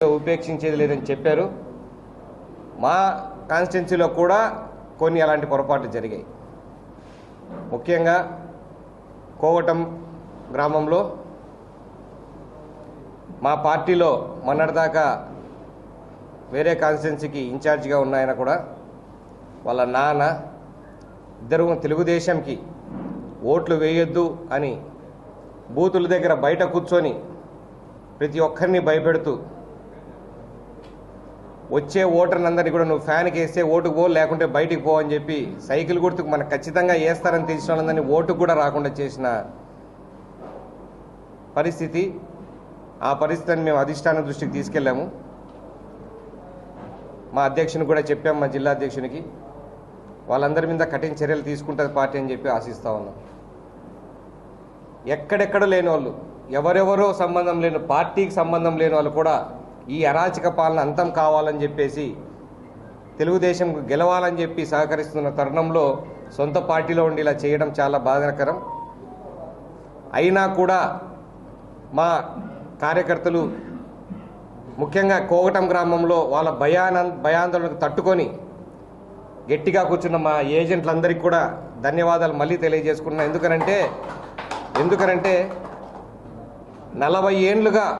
ఉపేక్షించేది లేదని చెప్పారు. మా కాన్స్టిట్యున్సీలో కూడా కొన్ని అలాంటి పొరపాట్లు జరిగాయి. ముఖ్యంగా కోవటం గ్రామంలో మా పార్టీలో మొన్నటిదాకా వేరే కాన్స్టిట్యున్సీకి ఇన్ఛార్జిగా ఉన్నాయన కూడా వాళ్ళ నాన్న ఇద్దరు తెలుగుదేశంకి ఓట్లు వేయొద్దు అని బూతుల దగ్గర బయట కూర్చొని ప్రతి ఒక్కరిని భయపెడుతూ వచ్చే ఓటర్లందరినీ కూడా నువ్వు ఫ్యాన్కి వేస్తే ఓటుకు పో లేకుంటే బయటికి పో అని చెప్పి సైకిల్ గుర్తుకు మనకు ఖచ్చితంగా వేస్తారని తెలిసిన వాళ్ళందరినీ ఓటుకు కూడా రాకుండా చేసిన పరిస్థితి. ఆ పరిస్థితిని మేము అధిష్టానం దృష్టికి తీసుకెళ్ళాము. మా అధ్యక్షుని కూడా చెప్పాం మా జిల్లా అధ్యక్షునికి. వాళ్ళందరి మీద కఠిన చర్యలు తీసుకుంటుంది పార్టీ అని చెప్పి ఆశిస్తా ఉన్నాం. ఎక్కడెక్కడ లేని వాళ్ళు ఎవరెవరో సంబంధం లేని పార్టీకి సంబంధం లేని వాళ్ళు కూడా ఈ అరాచక పాలన అంతం కావాలని చెప్పేసి తెలుగుదేశం గెలవాలని చెప్పి సహకరిస్తున్న తరుణంలో సొంత పార్టీలో ఉండి ఇలా చేయడం చాలా బాధాకరం. అయినా కూడా మా కార్యకర్తలు ముఖ్యంగా కోగటం గ్రామంలో వాళ్ళ భయాన భయాందోళనకు తట్టుకొని గట్టిగా కూర్చున్న మా ఏజెంట్లందరికీ కూడా ధన్యవాదాలు మళ్ళీ తెలియజేసుకున్నాను ఎందుకనంటే ఎందుకనంటే నలభై ఏండ్లుగా